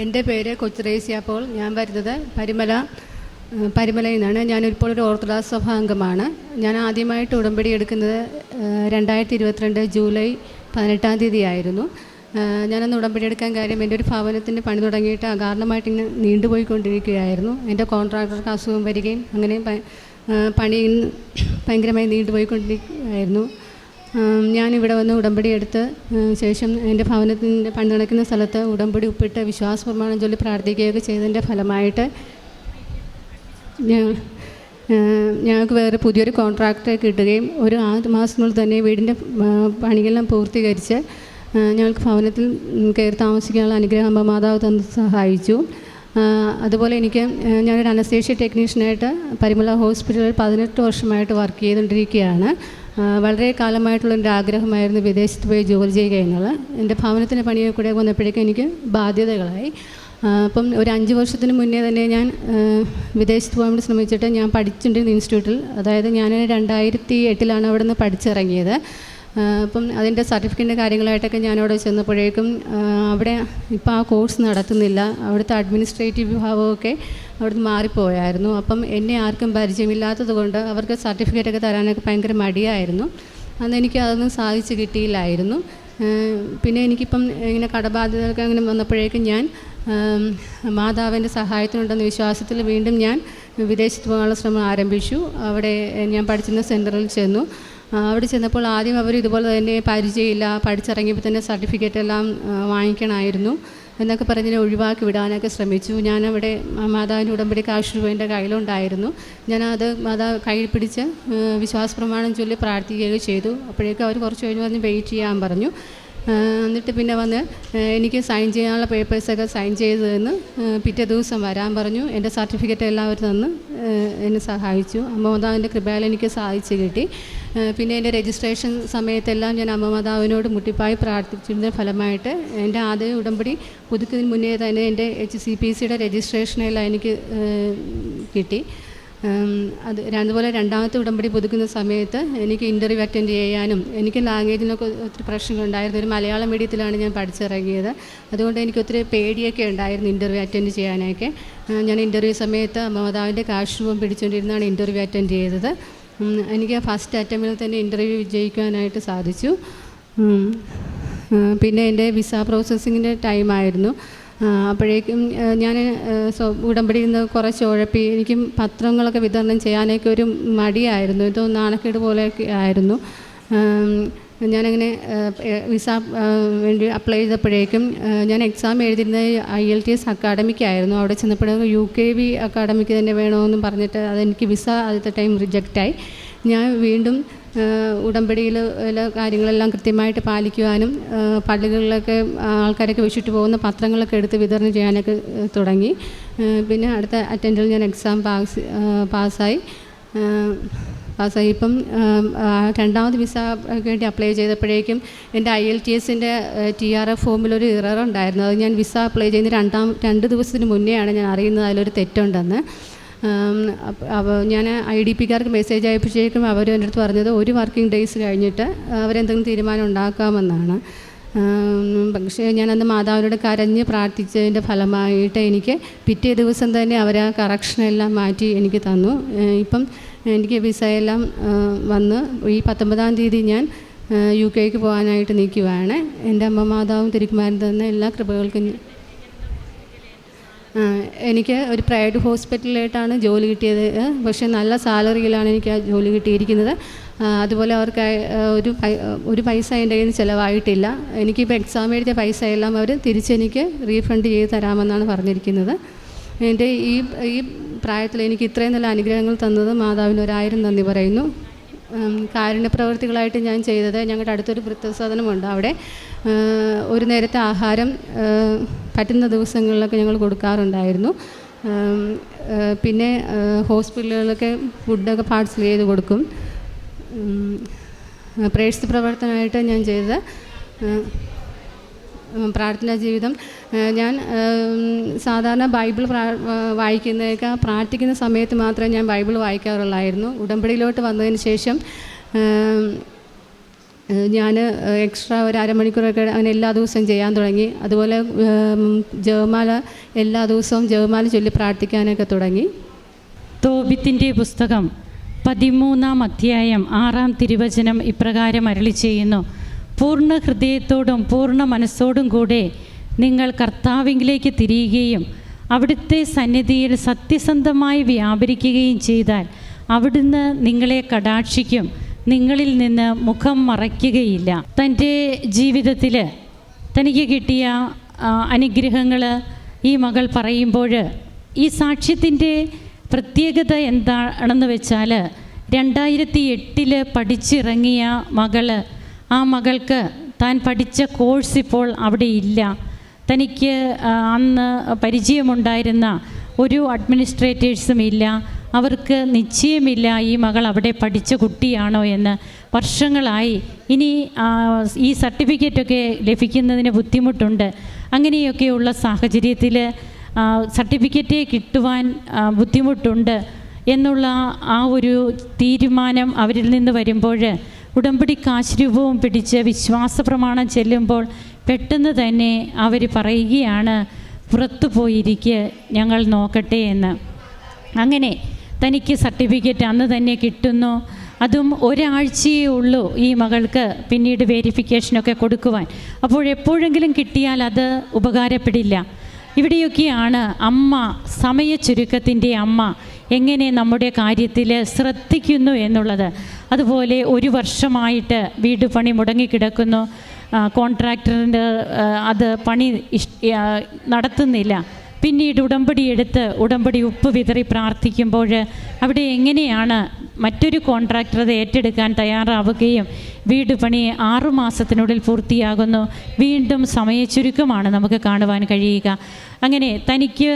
എന്റെ പേര് കൊച്ചുറേസ്യ പോൾ ഞാൻ വരുന്നത് പരിമല പരിമലയിൽ നിന്നാണ്. ഞാനിപ്പോൾ ഒരു ഓർത്തഡോക്സ് സഭാംഗമാണ് ഞാൻ ആദ്യമായിട്ട് ഉടമ്പടി എടുക്കുന്നത് രണ്ടായിരത്തി ഇരുപത്തിരണ്ട് ജൂലൈ പതിനെട്ടാം തീയതി ആയിരുന്നു ഞാനന്ന് ഉടമ്പടി എടുക്കാൻ കാര്യം എന്റെ ഒരു ഭവനത്തിന്റെ പണി തുടങ്ങിയിട്ട് അകാരണമായിട്ട് ഇങ്ങനെ നീണ്ടുപോയിക്കൊണ്ടിരിക്കുകയായിരുന്നു. എന്റെ കോൺട്രാക്ടർക്ക് അസുഖം വരികയും അങ്ങനെ പണി ഭയങ്കരമായി നീണ്ടുപോയിക്കൊണ്ടിരിക്കുകയായിരുന്നു. ഞാനിവിടെ വന്ന് ഉടമ്പടി എടുത്ത് ശേഷം എന്റെ ഭവനത്തിന്റെ പണി നടക്കുന്ന സ്ഥലത്ത് ഉടമ്പടി ഉപ്പിട്ട് വിശ്വാസ പ്രമാണം ചൊല്ലി പ്രാർത്ഥിക്കുകയൊക്കെ ചെയ്തതിന്റെ ഫലമായിട്ട് ഞങ്ങൾക്ക് വേറെ പുതിയൊരു കോൺട്രാക്റ്റ് കിട്ടുകയും ഒരു ആറ് മാസത്തിനുള്ളിൽ തന്നെ വീടിന്റെ പണികളെല്ലാം പൂർത്തീകരിച്ച് ഞങ്ങൾക്ക് ഭവനത്തിൽ കയറി താമസിക്കാനുള്ള അനുഗ്രഹം മാതാവ് തന്ന് സഹായിച്ചു. അതുപോലെ എനിക്ക് ഞാനൊരു അനസ്തേഷ്യ ടെക്നീഷ്യനായിട്ട് പരിമല ഹോസ്പിറ്റലിൽ പതിനെട്ട് വർഷമായിട്ട് വർക്ക് ചെയ്തുകൊണ്ടിരിക്കുകയാണ്. വളരെ കാലമായിട്ടുള്ള എന്റെ ആഗ്രഹമായിരുന്നു വിദേശത്ത് പോയി ജോലി ചെയ്യുക എന്നുള്ളത് എന്റെ ഭവനത്തിന്റെ പണിയെ കൂടെ വന്നപ്പോഴേക്കും എനിക്ക് ബാധ്യതകളായി. അപ്പം ഒരു അഞ്ച് വർഷത്തിന് മുന്നേ തന്നെ ഞാൻ വിദേശത്ത് പോകാൻ വേണ്ടി ശ്രമിച്ചിട്ട് ഞാൻ പഠിച്ചിട്ടുണ്ടിരുന്ന ഇൻസ്റ്റിറ്റ്യൂട്ടിൽ. അതായത് ഞാൻ രണ്ടായിരത്തി എട്ടിലാണ് അവിടെ നിന്ന് പഠിച്ചിറങ്ങിയത്. അപ്പം അതിന്റെ സർട്ടിഫിക്കറ്റിന്റെ കാര്യങ്ങളായിട്ടൊക്കെ ഞാൻ അവിടെ ചെന്നപ്പോഴേക്കും അവിടെ ഇപ്പോൾ ആ കോഴ്സ് നടത്തുന്നില്ല. അവിടുത്തെ അഡ്മിനിസ്ട്രേറ്റീവ് വിഭാഗമൊക്കെ അവിടുന്ന് മാറിപ്പോയായിരുന്നു. അപ്പം എന്നെ ആർക്കും പരിചയമില്ലാത്തത് കൊണ്ട് അവർക്ക് സർട്ടിഫിക്കറ്റൊക്കെ തരാനൊക്കെ ഭയങ്കര മടിയായിരുന്നു. അന്ന് എനിക്ക് അതൊന്നും സാധിച്ചു കിട്ടിയില്ലായിരുന്നു. പിന്നെ എനിക്കിപ്പം ഇങ്ങനെ കടബാധ്യതകളൊക്കെ അങ്ങനെ വന്നപ്പോഴേക്കും ഞാൻ മാതാവിന്റെ സഹായത്തിനുണ്ടെന്ന വിശ്വാസത്തിൽ വീണ്ടും ഞാൻ വിദേശത്ത് പോകാനുള്ള ശ്രമം ആരംഭിച്ചു. അവിടെ ഞാൻ പഠിച്ചിരുന്ന സെന്ററിൽ ചെന്നു. അവിടെ ചെന്നപ്പോൾ ആദ്യം അവർ ഇതുപോലെ തന്നെ പരിചയമില്ല. പഠിച്ചിറങ്ങിയപ്പോൾ തന്നെ സർട്ടിഫിക്കറ്റ് എല്ലാം വാങ്ങിക്കണമായിരുന്നു. എന്നൊക്കെ പറഞ്ഞതിനെ ഒഴിവാക്കി വിടാനൊക്കെ ശ്രമിച്ചു. ഞാനവിടെ മാതാവിന്റെ ഉടമ്പടി കാശ് രൂപ കയ്യിലുണ്ടായിരുന്നു. ഞാനത് മാതാവ് കയ്യിൽ പിടിച്ച് വിശ്വാസ പ്രമാണം ചൊല്ലി പ്രാർത്ഥിക്കുകയൊക്കെ ചെയ്തു. അപ്പോഴേക്കും അവർ കുറച്ച് കഴിഞ്ഞ് പറഞ്ഞ് വെയിറ്റ് ചെയ്യാൻ പറഞ്ഞു. എന്നിട്ട് പിന്നെ വന്ന് എനിക്ക് സൈൻ ചെയ്യാനുള്ള പേപ്പേഴ്സൊക്കെ സൈൻ ചെയ്ത് തന്ന് പിറ്റേ ദിവസം വരാൻ പറഞ്ഞു. എന്റെ സർട്ടിഫിക്കറ്റ് എല്ലാം അവർ തന്ന് എന്നെ സഹായിച്ചു. അമ്മമാതാവിന്റെ കൃപയാൽ എനിക്ക് സഹായിച്ച് കിട്ടി. പിന്നെ എന്റെ രജിസ്ട്രേഷൻ സമയത്തെല്ലാം ഞാൻ അമ്മമാതാവിനോട് മുട്ടിപ്പായി പ്രാർത്ഥിച്ചതിന്റെ ഫലമായിട്ട് എന്റെ ആദ്യ ഉടമ്പടി പുതുക്കുന്നതിന് മുന്നേ തന്നെ എന്റെ എച്ച് സി പി സിയുടെ രജിസ്ട്രേഷനെല്ലാം എനിക്ക് കിട്ടി. അത് അതുപോലെ രണ്ടാമത്തെ ഉടമ്പടി പുതുക്കുന്ന സമയത്ത് എനിക്ക് ഇന്റർവ്യൂ അറ്റൻഡ് ചെയ്യാനും എനിക്ക് ലാംഗ്വേജിനൊക്കെ ഒത്തിരി പ്രശ്നങ്ങളുണ്ടായിരുന്നു ഒരു മലയാളം മീഡിയത്തിലാണ് ഞാൻ പഠിച്ചിറങ്ങിയത്. അതുകൊണ്ട് എനിക്ക് ഒത്തിരി പേടിയൊക്കെ ഉണ്ടായിരുന്നു ഇന്റർവ്യൂ അറ്റൻഡ് ചെയ്യാനൊക്കെ. ഞാൻ ഇന്റർവ്യൂ സമയത്ത് മാതാവിന്റെ കാശ് രൂപം പിടിച്ചുകൊണ്ടിരുന്നാണ് ഇന്റർവ്യൂ അറ്റൻഡ് ചെയ്തത് എനിക്ക് ഫസ്റ്റ് അറ്റംപ്റ്റിൽ തന്നെ ഇന്റർവ്യൂ വിജയിക്കാനായിട്ട് സാധിച്ചു. പിന്നെ എന്റെ വിസ പ്രോസസ്സിങ്ങിന്റെ ടൈമായിരുന്നു അപ്പോഴേക്കും ഞാൻ ഉടമ്പടിയിൽ നിന്ന് കുറച്ച് ഉഴപ്പി എനിക്കും പത്രങ്ങളൊക്കെ വിതരണം ചെയ്യാനൊക്കെ ഒരു മടിയായിരുന്നു. ഇതോ നാണക്കേട് പോലെയൊക്കെ ആയിരുന്നു. ഞാനങ്ങനെ വിസ വേണ്ടി അപ്ലൈ ചെയ്തപ്പോഴേക്കും ഞാൻ എക്സാം എഴുതിയിരുന്നത് ഐ എൽ ടി എസ് അക്കാഡമിക്കായിരുന്നു. അവിടെ ചെന്നപ്പോഴും യു കെ വി അക്കാഡമിക്ക് തന്നെ വേണമെന്നും പറഞ്ഞിട്ട് അതെനിക്ക് വിസ ആദ്യത്തെ ടൈം റിജക്റ്റായി. ഞാൻ വീണ്ടും ഉടമ്പടിയിൽ കാര്യങ്ങളെല്ലാം കൃത്യമായിട്ട് പാലിക്കുവാനും പള്ളികളിലൊക്കെ ആൾക്കാരൊക്കെ വെച്ചിട്ട് പോകുന്ന പത്രങ്ങളൊക്കെ എടുത്ത് വിതരണം ചെയ്യാനൊക്കെ തുടങ്ങി. പിന്നെ അടുത്ത അറ്റൻഡിൽ ഞാൻ എക്സാം പാസ് പാസ്സായി. പാസ്സായി. ഇപ്പം രണ്ടാമത് വിസ വേണ്ടി അപ്ലൈ ചെയ്തപ്പോഴേക്കും എന്റെ ഐ എൽ ടി എസിന്റെ ടി ആർ എഫ് ഫോമിലൊരു ഇറർ ഉണ്ടായിരുന്നു അത് ഞാൻ വിസ അപ്ലൈ ചെയ്യുന്ന രണ്ടാം രണ്ട് ദിവസത്തിന് മുന്നെയാണ് ഞാൻ അറിയുന്നത് അതിലൊരു തെറ്റുണ്ടെന്ന്. അപ്പോൾ ഞാൻ ഐ ഡി പിക്കാർക്ക് മെസ്സേജ് അയപ്പിച്ചേക്കും. അവർ എന്റെ അടുത്ത് പറഞ്ഞത് ഒരു വർക്കിംഗ് ഡേയ്സ് കഴിഞ്ഞിട്ട് അവരെന്തെങ്കിലും തീരുമാനം ഉണ്ടാക്കാമെന്നാണ്. പക്ഷേ ഞാനന്ന് മാതാവിനോട് കരഞ്ഞ് പ്രാർത്ഥിച്ചതിന്റെ ഫലമായിട്ട് എനിക്ക് പിറ്റേ ദിവസം തന്നെ അവർ ആ കറക്ഷനെല്ലാം മാറ്റി എനിക്ക് തന്നു. ഇപ്പം എനിക്ക് വിസയെല്ലാം വന്ന് ഈ പത്തൊമ്പതാം തീയതി ഞാൻ യു കെക്ക് പോകാനായിട്ട് നിൽക്കുവാണ്. എന്റെ അമ്മ മാതാവും തിരുക്കുമാരൻ തന്നെ എല്ലാ കൃപകൾക്കും എനിക്ക് ഒരു പ്രൈവറ്റ് ഹോസ്പിറ്റലിലായിട്ടാണ് ജോലി കിട്ടിയത്. പക്ഷേ നല്ല സാലറിയിലാണ് എനിക്ക് ആ ജോലി കിട്ടിയിരിക്കുന്നത്. അതുപോലെ അവർക്ക് ഒരു ഒരു പൈസ എന്റെ കയ്യിൽ നിന്ന് ചിലവായിട്ടില്ല. എനിക്കിപ്പോൾ എക്സാം എഴുതിയ പൈസ എല്ലാം അവർ തിരിച്ചെനിക്ക് റീഫണ്ട് ചെയ്ത് തരാമെന്നാണ് പറഞ്ഞിരിക്കുന്നത്. എന്റെ ഈ ഈ പ്രായത്തിൽ എനിക്ക് ഇത്രയും നല്ല അനുഗ്രഹങ്ങൾ തന്നത് മാതാവിന് ഒരായിരം നന്ദി പറയുന്നു. കാരുണ്യപ്രവർത്തികളായിട്ട് ഞാൻ ചെയ്തത്. ഞങ്ങളുടെ അടുത്തൊരു വൃത്തസാധനമുണ്ട് അവിടെ ഒരു നേരത്തെ ആഹാരം പറ്റുന്ന ദിവസങ്ങളിലൊക്കെ ഞങ്ങൾ കൊടുക്കാറുണ്ടായിരുന്നു. പിന്നെ ഹോസ്പിറ്റലുകളിലൊക്കെ ഫുഡൊക്കെ പാർസൽ ചെയ്ത് കൊടുക്കും. പ്രേക്ഷിത പ്രവർത്തനമായിട്ട് ഞാൻ ചെയ്തത്. പ്രാർത്ഥനാ ജീവിതം. ഞാൻ സാധാരണ ബൈബിൾ വായിക്കുന്നതൊക്കെ പ്രാർത്ഥിക്കുന്ന സമയത്ത് മാത്രമേ ഞാൻ ബൈബിൾ വായിക്കാറുള്ളായിരുന്നു. ഉടമ്പടിയിലോട്ട് വന്നതിന് ശേഷം ഞാൻ എക്സ്ട്രാ ഒരു അരമണിക്കൂറൊക്കെ അങ്ങനെ എല്ലാ ദിവസവും ചെയ്യാൻ തുടങ്ങി. അതുപോലെ ജവമാല എല്ലാ ദിവസവും ജവമാല ചൊല്ലി പ്രാർത്ഥിക്കാനൊക്കെ തുടങ്ങി. തോബിത്തിന്റെ പുസ്തകം പതിമൂന്നാം അധ്യായം ആറാം തിരുവചനം ഇപ്രകാരം അരളി ചെയ്യുന്നു. പൂർണ ഹൃദയത്തോടും പൂർണ മനസ്സോടും കൂടെ നിങ്ങൾ കർത്താവിങ്കിലേക്ക് തിരിയുകയും അവിടുത്തെ സന്നിധിയിൽ സത്യസന്ധമായി വ്യാപരിക്കുകയും ചെയ്താൽ അവിടുന്ന് നിങ്ങളെ കടാക്ഷിക്കും നിങ്ങളിൽ നിന്ന് മുഖം മറയ്ക്കുകയില്ല. തന്റെ ജീവിതത്തിൽ തനിക്ക് കിട്ടിയ അനുഗ്രഹങ്ങൾ ഈ മകൾ പറയുമ്പോൾ ഈ സാക്ഷ്യത്തിന്റെ പ്രത്യേകത എന്താണെന്ന് വെച്ചാൽ രണ്ടായിരത്തി എട്ടിൽ പഠിച്ചിറങ്ങിയ മകൾ ആ മകൾക്ക് താൻ പഠിച്ച കോഴ്സ് ഇപ്പോൾ അവിടെ ഇല്ല. തനിക്ക് അന്ന് പരിചയമുണ്ടായിരുന്ന ഒരു അഡ്മിനിസ്ട്രേറ്റേഴ്സും ഇല്ല. അവർക്ക് നിശ്ചയമില്ല ഈ മകൾ അവിടെ പഠിച്ച കുട്ടിയാണോ എന്ന്. വർഷങ്ങളായി ഇനി ഈ സർട്ടിഫിക്കറ്റൊക്കെ ലഭിക്കുന്നതിന് ബുദ്ധിമുട്ടുണ്ട്. അങ്ങനെയൊക്കെയുള്ള സാഹചര്യത്തിൽ സർട്ടിഫിക്കറ്റ് കിട്ടുവാൻ ബുദ്ധിമുട്ടുണ്ട് എന്നുള്ള ആ ഒരു തീരുമാനം അവരിൽ നിന്ന് വരുമ്പോൾ ഉടമ്പടി കാശ്രൂപവും പിടിച്ച് വിശ്വാസ പ്രമാണം ചെല്ലുമ്പോൾ പെട്ടെന്ന് തന്നെ അവർ പറയുകയാണ് പുറത്തു പോയിരിക്കുക ഞങ്ങൾ നോക്കട്ടെ എന്ന്. അങ്ങനെ തനിക്ക് സർട്ടിഫിക്കറ്റ് അന്ന് തന്നെ കിട്ടുന്നു. അതും ഒരാഴ്ചയേ ഉള്ളൂ ഈ മകൾക്ക് പിന്നീട് വേരിഫിക്കേഷനൊക്കെ കൊടുക്കുവാൻ. അപ്പോൾ എപ്പോഴെങ്കിലും കിട്ടിയാൽ അത് ഉപകാരപ്പെടില്ല. ഇവിടെയൊക്കെയാണ് അമ്മ സമയ ചുരുക്കത്തിന്റെ അമ്മ എങ്ങനെ നമ്മുടെ കാര്യത്തിൽ ശ്രദ്ധിക്കുന്നു എന്നുള്ളത്. അതുപോലെ ഒരു വർഷമായിട്ട് വീട് പണി മുടങ്ങിക്കിടക്കുന്നു. കോൺട്രാക്ടറിന്റെ അത് പണി നടത്തുന്നില്ല. പിന്നീട് ഉടമ്പടി എടുത്ത് ഉടമ്പടി ഉപ്പ് വിതറി പ്രാർത്ഥിക്കുമ്പോൾ അവിടെ എങ്ങനെയാണ് മറ്റൊരു കോൺട്രാക്ടർ അത് ഏറ്റെടുക്കാൻ തയ്യാറാവുകയും വീട് പണി ആറുമാസത്തിനുള്ളിൽ പൂർത്തിയാകുന്നു. വീണ്ടും സമയച്ചുരുക്കമാണ് നമുക്ക് കാണുവാൻ കഴിയുക. അങ്ങനെ തനിക്ക്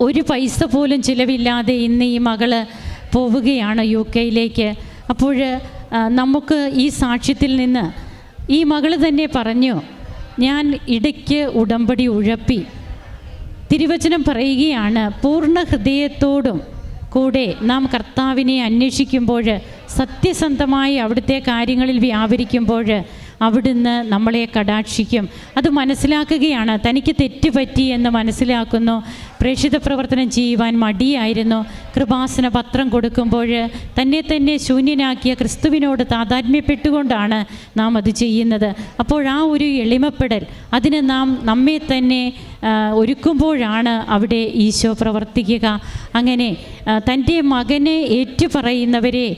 ഒരു പൈസ പോലും ചിലവില്ലാതെ ഇന്ന് ഈ മകൾ പോവുകയാണ് യു കെയിലേക്ക്. അപ്പോൾ നമുക്ക് ഈ സാക്ഷ്യത്തിൽ നിന്ന് ഈ മകൾ തന്നെ പറഞ്ഞു ഞാൻ ഇടയ്ക്ക് ഉടമ്പടി ഉഴപ്പി. തിരുവചനം പറയുകയാണ് പൂർണ ഹൃദയത്തോടും കൂടെ നാം കർത്താവിനെ അന്വേഷിക്കുമ്പോൾ സത്യസന്ധമായി അവിടുത്തെ കാര്യങ്ങളിൽ വ്യാപരിക്കുമ്പോൾ അവിടുന്ന് നമ്മളെ കടാക്ഷിക്കും. അത് മനസ്സിലാക്കുകയാണ്. തനിക്ക് തെറ്റുപറ്റി എന്ന് മനസ്സിലാക്കുന്നു. പ്രേക്ഷിത പ്രവർത്തനം ചെയ്യുവാൻ മടിയായിരുന്നു. കൃപാസന പത്രം കൊടുക്കുമ്പോൾ തന്നെ തന്നെ ശൂന്യനാക്കിയ ക്രിസ്തുവിനോട് താതാത്മ്യപ്പെട്ടുകൊണ്ടാണ് നാം അത് ചെയ്യുന്നത്. അപ്പോൾ ആ ഒരു എളിമപ്പെടൽ അതിന് നാം നമ്മെ തന്നെ ഒരുക്കുമ്പോഴാണ് അവിടെ ഈശോ പ്രവർത്തിക്കുക. അങ്ങനെ തന്റെ മകനെ ഏറ്റുപറയുന്നവരെ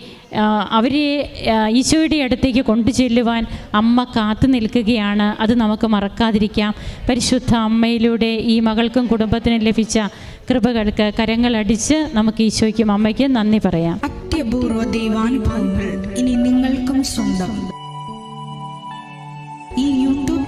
അവരെ ഈശോയുടെ അടുത്തേക്ക് കൊണ്ടു ചെല്ലുവാൻ അമ്മ കാത്തു നിൽക്കുകയാണ്. അത് നമുക്ക് മറക്കാതിരിക്കാം. പരിശുദ്ധ അമ്മയിലൂടെ ഈ മകൾക്കും കുടുംബത്തിനും ലഭിച്ച കൃപകൾക്ക് കരങ്ങളടിച്ച് നമുക്ക് ഈശോയ്ക്കും അമ്മയ്ക്കും നന്ദി പറയാം. അത്യപൂർവ ദൈവാനുഭവങ്ങൾ ഇനി നിങ്ങൾക്കും സ്വന്തം.